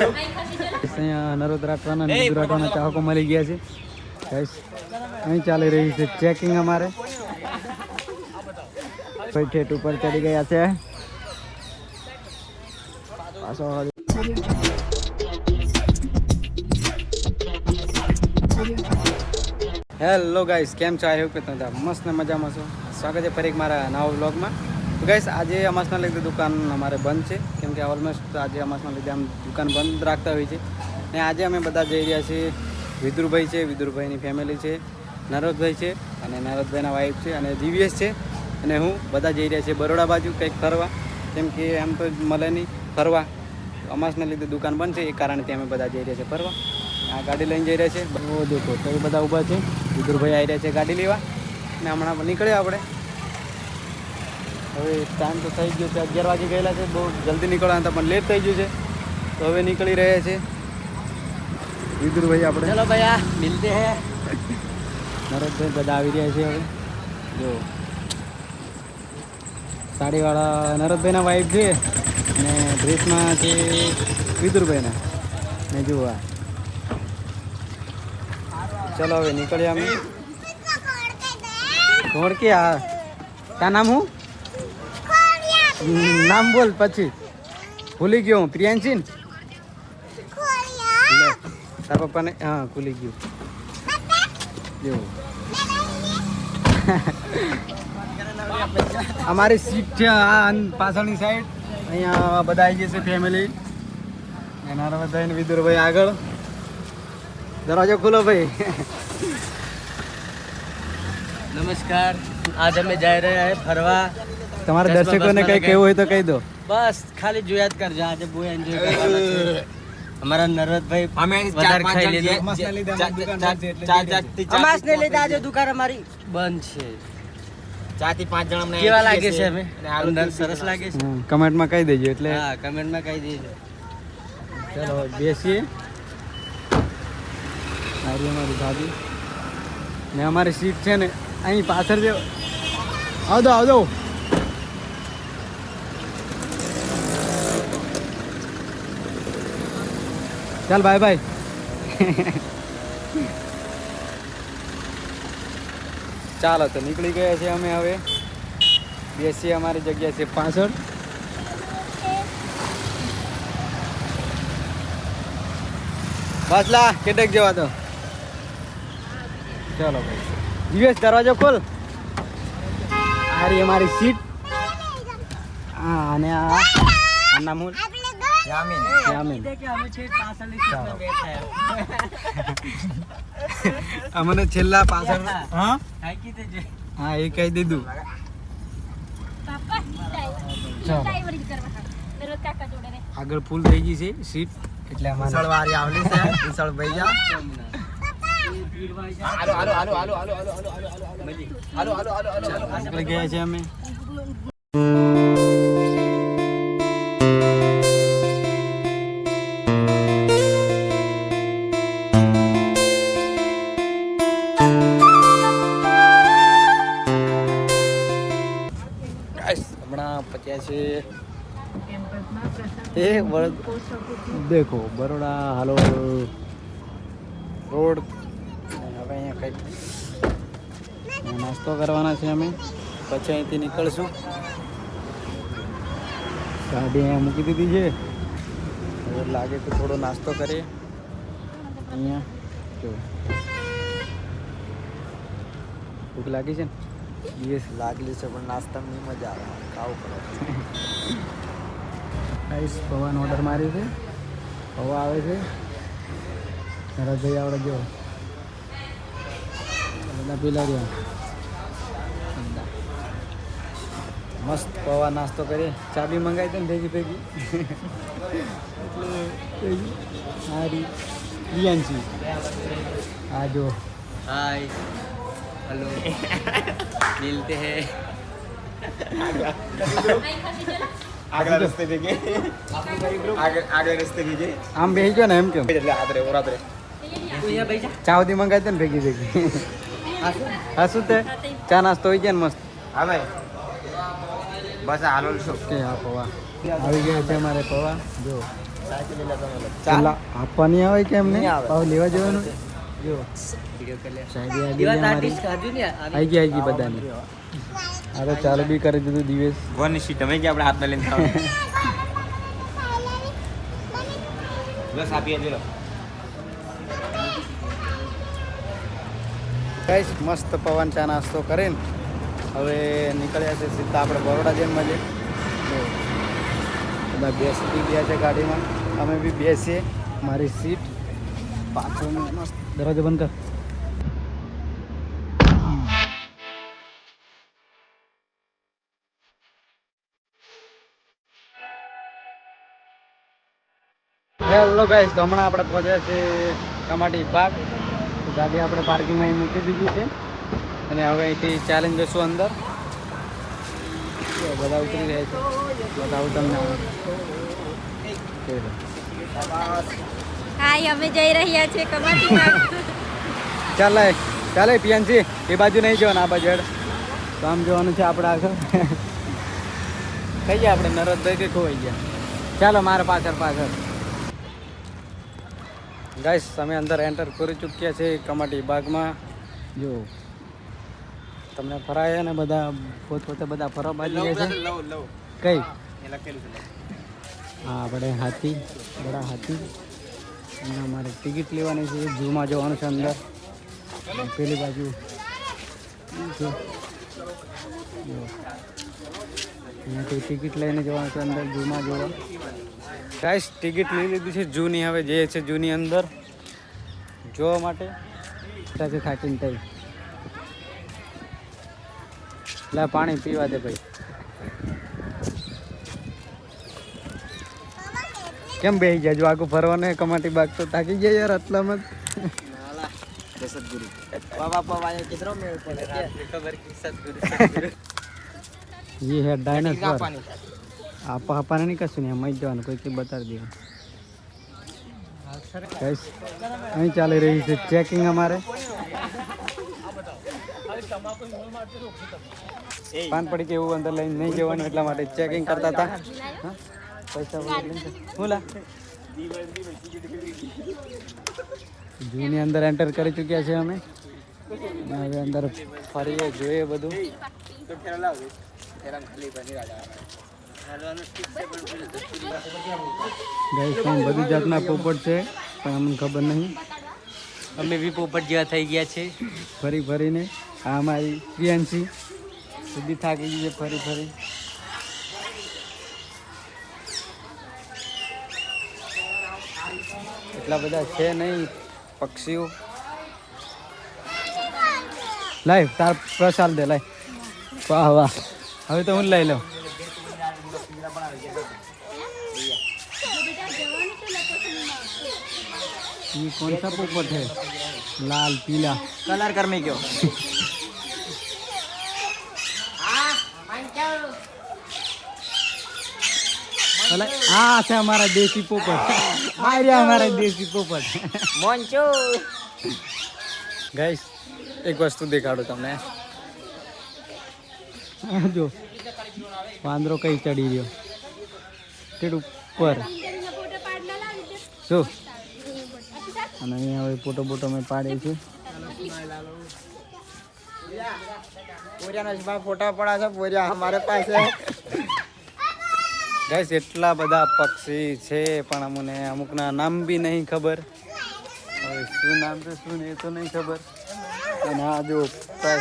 અહીંયા નરોદ રાખવાના અને બીજું રાખવાના ચાહકો મળી ગયા છે. ગાઈસ અહીં ચાલી રહી છે ચેકિંગ અમારે. ઠેઠ ઉપર ચડી ગયા છે. પાછો હેલો ગાઈસ કેમ છો? આઈ હોપ કે તમે મસ્ત ને મજામાં છો. સ્વાગત છે ફરી મારા નવા વ્લોગમાં તો ગાઈસ આજે અમાસના લીધે દુકાન અમારે બંધ છે. કેમ કે ઓલમોસ્ટ આજે અમાસના લીધે આમ દુકાન બંધ રાખતા હોય છે. ને આજે અમે બધા જઈ રહ્યા છીએ. વિદુરભાઈ છે, વિદુરભાઈની ફેમિલી છે, નરોદભાઈ છે અને નરોદભાઈના વાઈફ છે અને દિવ્યેશ છે. અને હું બધા જઈ રહ્યા છીએ બરોડા બાજુ કંઈક ફરવા. કેમ કે આમ તો મળે નહીં ફરવા. અમાસના લીધે દુકાન બંધ છે, એ કારણથી અમે બધા જઈ રહ્યા છીએ ફરવા. આ ગાડી લઈને જઈ રહ્યા છે બહુ દેખો તો બધા ઊભા છે. વિદુરભાઈ આવી રહ્યા છે ગાડી લેવા. ને હમણાં નીકળ્યા આપણે. હવે ટાઈમ તો થઈ ગયો છે. અગિયાર વાગે ગયેલા છે. બહુ જલ્દી નીકળવાના હતા પણ લેટ થઈ ગયું છે. તો હવે નીકળી રહ્યા છે. વિદુર ભાઈ આપણે. ચલો આ મિલતે હે. નરેશભાઈ બધા આવી રહ્યા છે હવે. જો. સાડીવાળા નરદભાઈના વાઈફ છે અને ડ્રેસમાં છે વિદુરભાઈના. ને જુઓ ચલો હવે નીકળ્યા અમે. ઘોડકે હા ત્યાં નામ હું નામ બોલ પછી. ભૂલી ગયો હું. પ્રિયાંશી ને? પપ્પાને હા ભૂલી ગયું. એવું. અમારી સીટ છે આ પાછળની સાઈડ અહીંયા બધા આવી જશે ફેમિલી એના બધા વિદુરભાઈ આગળ. દરવાજો ખુલો ભાઈ. નમસ્કાર. આજ અમે જઈ રહ્યા ફરવા. તમારા દર્શકોને કઈ કેવું હોય તો કહી દો. બસ ખાલી જોયા જ કરજો આજે બહુ એન્જોય કરવાના છે અમારા નરદભાઈ અમે વધારે ખાઈ લીધું. ચાર છે. અમાસ ને લીધા આજે દુકાન અમારી. બંધ છે. ચારથી પાંચ જણ અમને કેવા લાગે છે અમે? અંદર સરસ લાગે છે? કમેન્ટમાં કહી દેજો એટલે હા કમેન્ટમાં કહી દેજો. ચલો બેસીએ. સારી અમારી ભાભી. ને અમારી સીટ છે ને અહીં પાછળ જે આવજો આવદો ચાલ બાય બાય ચાલો તો નીકળી ગયા છે અમે હવે. બેસીએ અમારી જગ્યા છે પાછળ. બસ લા કેટલેક જવા દો? ચાલો ભાઈ દિવેશ દરવાજો ખોલ. રહી અમારી સીટ. હા અને આ. આ નામ હું યામીન યામીન અમે છે પાછળની સીટમાં બેઠા અમને છેલ્લા પાછળ હા થાકી દેજો હા એ કહી દીધું આગળ ફૂલ થઈ ગઈ છે સીટ એટલે અમારે આવલી છે ઉસળ જા હાલો હાલો હાલો હાલો હાલો હાલો હાલો હાલો હાલો હાલો હાલો હાલો હાલો હાલો નીકળી ગયા હાલો અમે Guys, પચ્યા છે એ વડ દેખો બરોડા હાલો રોડ હવે અહીંયા કંઈક નાસ્તો કરવાના છે અમે પછી અહીંથી નીકળશું ગાડી અહીંયા મૂકી દીધી છે હવે લાગે તો થોડો નાસ્તો કરીએ અહીંયા જો ભૂખ લાગી છે ને યસ લાગલી છે પણ નાસ્તામાં મજા આવે ખાવું પડે રાઈસ પૌવાનો ઓર્ડર માર્યો છે પૌવા આવે છે ભરતભાઈ આવડે જો બધા પીલા રહ્યા બધા. મસ્ત પૌવા નાસ્તો કરીએ ચા બી મંગાવી દે ને ભેગી ભેગી એટલે ભેગી. સારી રિયાન્સી આ જો हाय हेलो मिलते हैं આગળ. રસ્તે ને એમ કેમ? એટલે રાત્રે ઓ મંગાવી દે ને ભેગી ભેગી. હા શું તે? ચા નાસ્તો હોય છે ને મસ્ત? હા ભાઈ. જો. ચા. આપવાની આવે કે એમને? પાવ લેવા જવાનું? જો. આવી ગઈ આવી ગઈ બધાની આ તો ચાલુ બી કરી દીધું દિવસ. વન શીટ અમે કે આપણે હાથમાં લઈને ખાવ બસ આપીએ લો ગાઈસ મસ્ત પવન ચા નાસ્તો કરીને હવે નીકળ્યા છે સીધા આપણે બરોડા જઈને મળીએ બધા બેસી ગયા છે ગાડીમાં. અમે બી બેસીએ. મારી સીટ. પાછળ મસ્ત દરવાજો બંધ કર. હેલો ગાઈસ તો હમણાં આપણે પહોંચ્યા છે કમાટી પાર્ક. તો ગાડી આપણે પાર્કિંગમાં મૂકી દીધી છે. અને હવે અહીંથી ચાલીને જશું અંદર. બધા ઉતરી રહ્યા છે. બતાવું તમને. હાય અમે જઈ રહ્યા છીએ કમાટીમાં. ચાલે ચાલે પિયાનસી એ બાજુ નહીં જવાનું આ બાજુ તો આમ જોવાનું છે આપણે આગળ. કઈ ગયા આપણે નરદભાઈ કે ખોવાઈ ગયા. ચાલો મારા પાછળ પાછળ. ગાઈસ અમે અંદર એન્ટર કરી ચૂક્યા છે કમાટી બાગમાં જો તમને ફરાય ને બધા પોતપોતે બધા ફરવા બાજી ગયા છે? કઈ? હા આપણે હાથી બડા હાથી. અને અમારે ટિકિટ લેવાની છે ઝૂમાં જવાનું છે અંદર. પેલી બાજુ. અહીંયાથી ટિકિટ લઈને જવાનું છે અંદર જૂમાં જોવા. ગાઈસ ટિકિટ લઈ લીધી છે જૂની, હવે જે છે જૂની અંદર. જોવા માટે ત્યાંથી થાકીને થઈ એટલે પાણી પીવા દે ભાઈ. કેમ બેસી જાય જો આગળ ફરવાને કમાટી બાગ તો થાકી ગયા યાર, આટલામાં જ. સદગુરુ બાબા પવાય કિધરો મેળ પડે કે ખબર કે સદગુરુ ये है डायनासोर આપા આપવાને નહીં કશું નહીં એમાં જ જવાનું કોઈ કંઈ બતાવી દેવાનું Guys, અહીં ચાલી રહી છે ચેકિંગ અમારે પાન પડી કે એવું અંદર લઈને નહીં જવાનું એટલા માટે ચેકિંગ કરતા હતા હા? પૈસા વગર લઈને જ- હું લા જૂની અંદર એન્ટર કરી ચૂક્યા છે અમે. હવે અંદર ફરીએ જોઈએ બધું. બધી જાતના પોપટ છે પણ અમને ખબર નહીં. અમે બી પોપટ જેવા થઈ ગયા છે. ફરી ફરીને આ અમારી પ્રિયાંશી. સુધી થાકી ગઈ છે ફરી ફરી. એટલા બધા છે નહીં પક્ષીઓ લાય તાર પ્રસાદ દે લાય વાહ વાહ હવે તો હું લઈ લઉં ये कौन सा पोपट है लाल पीला કલર કર મેં કયો અલા, આ છે અમારા દેશી પોપટ આ રહ્યા અમારા દેશી પોપટ. મોંચો ગાઈસ એક વસ્તુ દેખાડો તમને. જો વાંદરો કઈ ચડી રહ્યો. તેડ ઉપર. શું અને અહીંયા હવે ફોટો બોટો મેં પાડે છે. પોરિયાનો ફોટા પડા છે મારે અમારે પાસે. ગાઈસ એટલા બધા પક્ષી છે પણ અમને અમુકના નામ બી નહીં ખબર. હવે શું નામ છે શું એ તો નહીં ખબર. અને આ જો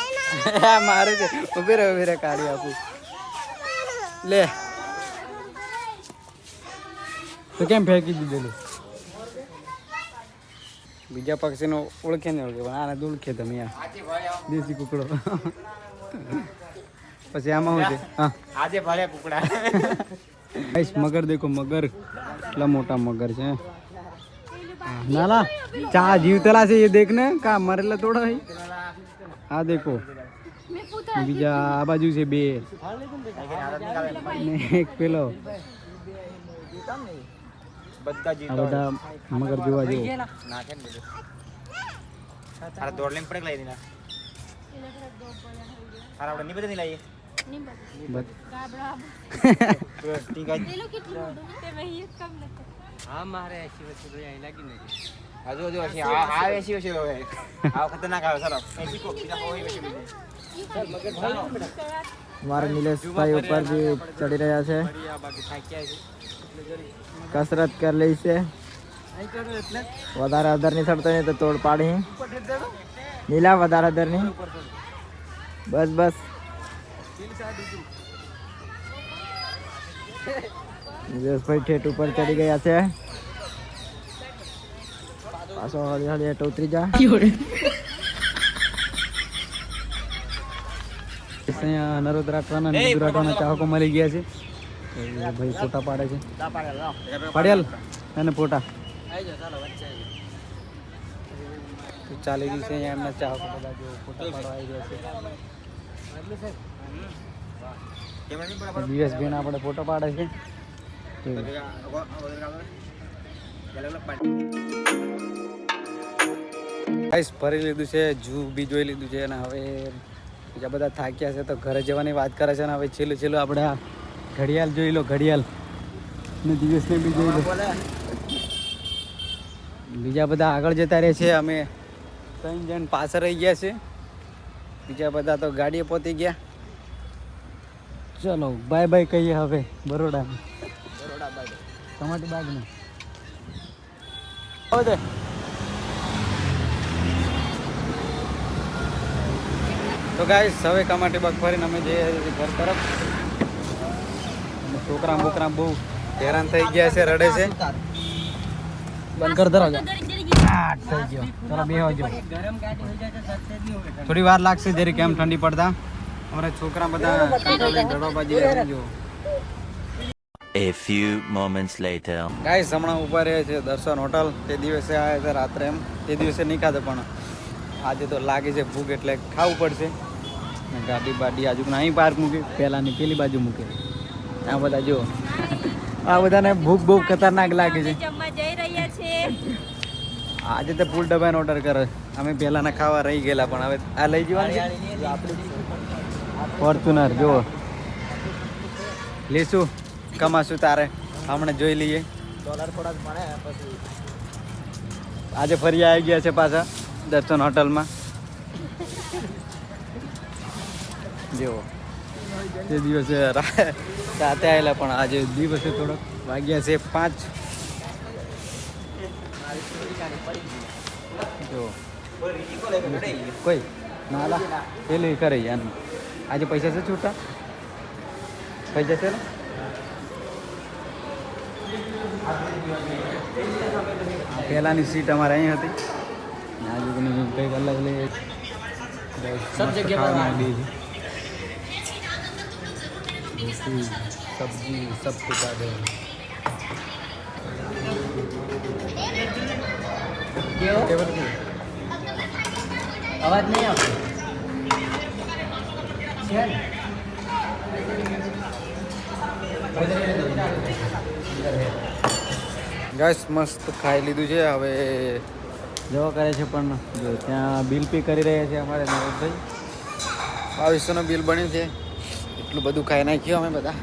મારે છે. ઊભી રહે ઊભી રહે કાઢી આપું. લે. તો કેમ ફેંકી દીધેલું? બીજા પક્ષીનો ઓળખે નહીં ઓળખે પણ આને ઓળખે તમે યાર. દેશી કુકડો. પછી આમાં શું છે? હા. આજે ભલે કુકડા. ગાઈસ મગર દેખો મગર. કેટલા મોટા મગર છે. ના ના ચા જીવતલા છે એ દેખ ને કા મરેલા થોડા આ દેખો. બીજા આ બાજુ છે બે. એક પેલો. આ બધા મગર જોવા જેવો. દોડ લઈને પડે લઈ તારા આપણે નહીં બધા નહીં લાવીએ? મારે નિલેશભાઈ ઉપર બી ચડી રહ્યા છે. છે. કસરત કરી લઈ છે. વધારે અધરની ચડતો નહીં તો તોડ પાડી. નીલા વધારે અધરની બસ બસ. નિલેશભાઈ ઠેઠ ઉપર ચડી ગયા છે. પાછો હળી હળી હેઠ ઉતરી જા. અહીંયા નરોદ રાખવાના ચાહકો મળી ગયા છે. ભાઈ ફોટા પાડે છે. પાડ્યાલ અને ફોટા. ચાલો ગયું છે અહીંયા એમના ચાહકો બધા ફોટા પાડવા આવી રહ્યા છે. કેમ નહીં આપણે ફોટો પાડે છે. ફરી લીધું છે જૂ બી જોઈ લીધું છે અને હવે બીજા બધા થાક્યા છે તો ઘરે જવાની વાત કરે છે ને હવે છેલ્લું છેલ્લું આપણે ઘડિયાળ જોઈ લો, ઘડિયાળ. ને દિવસને બી જોઈ લો. બીજા બધા આગળ જતા રહે છે, અમે ત્રણ જણ પાછળ રહી ગયા છે. બીજા બધા તો ગાડીએ પહોંચી ગયા. ચલો બાય બાય કહીએ હવે બરોડા ટમાટી બાગને હવે તો ગાઈસ હવે કમાટી બાગ ફરીને અમે જઈએ છીએ ઘર તરફ. છોકરા બોકરા બહુ હેરાન થઈ ગયા છે રડે છે. બંધ કર ધરાવજો થઈ ગયો. ચલો બે થોડી વાર લાગશે જરી કેમ ઠંડી પડતા. અમારા છોકરા બધા કંટાળીને રડવા બાજી રહ્યા છે જો A few moments later. Guys હમણાં ઊભા રહે છે દર્શન હોટલ. તે દિવસે આવ્યા છે રાત્રે એમ. તે દિવસે નહીં ખાધો પણ આજે તો લાગે છે ભૂખ એટલે ખાવું પડશે. ને ગાડી બાડી આજુ અહીં પાર્ક મૂકી પહેલાંની પેલી બાજુ મૂકે. આ બધા જો આ બધાને ભૂખ બહુ ખતરનાક લાગે છે. જમવા જઈ રહ્યા છે આજે તો ફૂલ ડબ્બાનો ઓર્ડર કરે અમે પહેલાંના ખાવા રહી ગયેલા પણ હવે આ લઈ જવાનું ફોર્ચ્યુનર જુઓ. લેશું કમાશું તારે. હમણાં જોઈ લઈએ. ડોલર થોડાક મળે પછી આજે ફરી આવી ગયા છે પાછા દર્શન હોટલમાં. જેવો તે દિવસે રાતે આવેલા પણ આજે દિવસે થોડોક વાગ્યા છે પાંચ. જો કોઈ? નાલા પેલી કરી આનું આજે પૈસા છે છૂટા પૈસા છે ને આ પહેલાંની સીટ અમારે અહીં હતી ને આજે કોની કંઈક અલગ લે સબ જગ્યા પર માંડી રોટી સબ્જી સબ कुछ आ गए કેવો टेबल की અવાજ નહીં આવતો છે ને? ગેસ મસ્ત ખાઈ લીધું છે. હવે જવા કરે છે પણ જો ત્યાં બિલ પે કરી રહ્યા છે અમારે નરેશભાઈ. બાવીસોનું બિલ બન્યું છે. એટલું બધું ખાઈ નાખ્યું અમે બધા.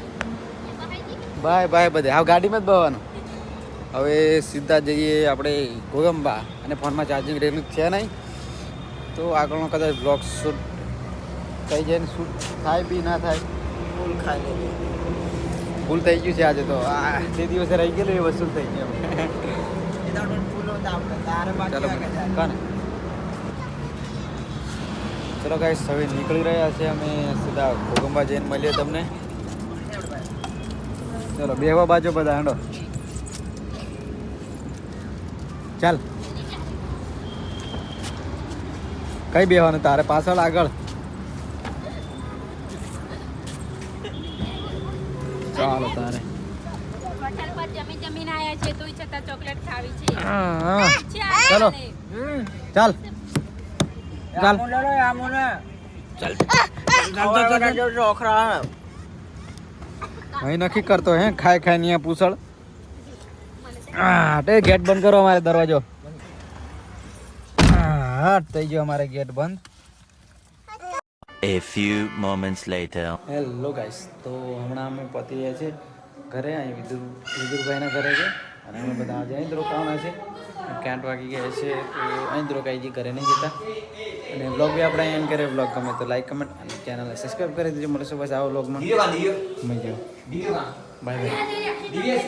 બાય બાય બધે. હવે ગાડીમાં જ બવાનું હવે સીધા જઈએ આપણે ગોગંબા અને ફોનમાં ચાર્જિંગ રહેલું છે નહીં. તો આગળનો કદાચ બ્લોગ શૂટ થઈ જાય ને શૂટ થાય બી ના થાય. ફૂલ ખાઈ લે. ભૂલ થઈ ગયું છે આજે તો. આ તે દિવસે રહી ગયેલું એ વસૂલ થઈ ગયું ફૂલ ચાલો ગાઈસ હવે નીકળી રહ્યા છે અમે સીધા ભોગંબા જઈને મળીએ તમને. ચલો બેહવા બાજુ બધા હાંડો. ચાલ. કઈ બેહવાનું? તારે પાછળ આગળ ચાલો તારે હોટલ પર જમીન જમીન આયા છે તોય છતાં ચોકલેટ ખાવી છે હા, હા. ચાલો. ચલો. ચાલ. ચાલ. આમો લેલો, આમો લે. હવે વગર જો ઓખરા અહીં નક્કી કરતો હે ખાય ખાય નહીં પૂછળ. હા તે ગેટ બંધ કરો અમારે દરવાજો. હા થઈ ગયો અમારે ગેટ બંધ. A few moments later. Hello guys તો હમણાં અમે પતી રહ્યા છે ઘરે. અહીં વિદુર વિદુરભાઈના ઘરે છે અને અમે બધા આજે અહીં રોકાવાના છે. કે વાગી ગયા છે તો અહીં રોકાઈજી ઘરે નહીં જતા. અને બ્લોગ બી આપણે એમ કરે બ્લોગ ગમે તો લાઈક કમેન્ટ અને ચેનલ સબસ્ક્રાઈબ કરી દેજો. મળશે બસ આવો બ્લોગમાં મજા બાય બાય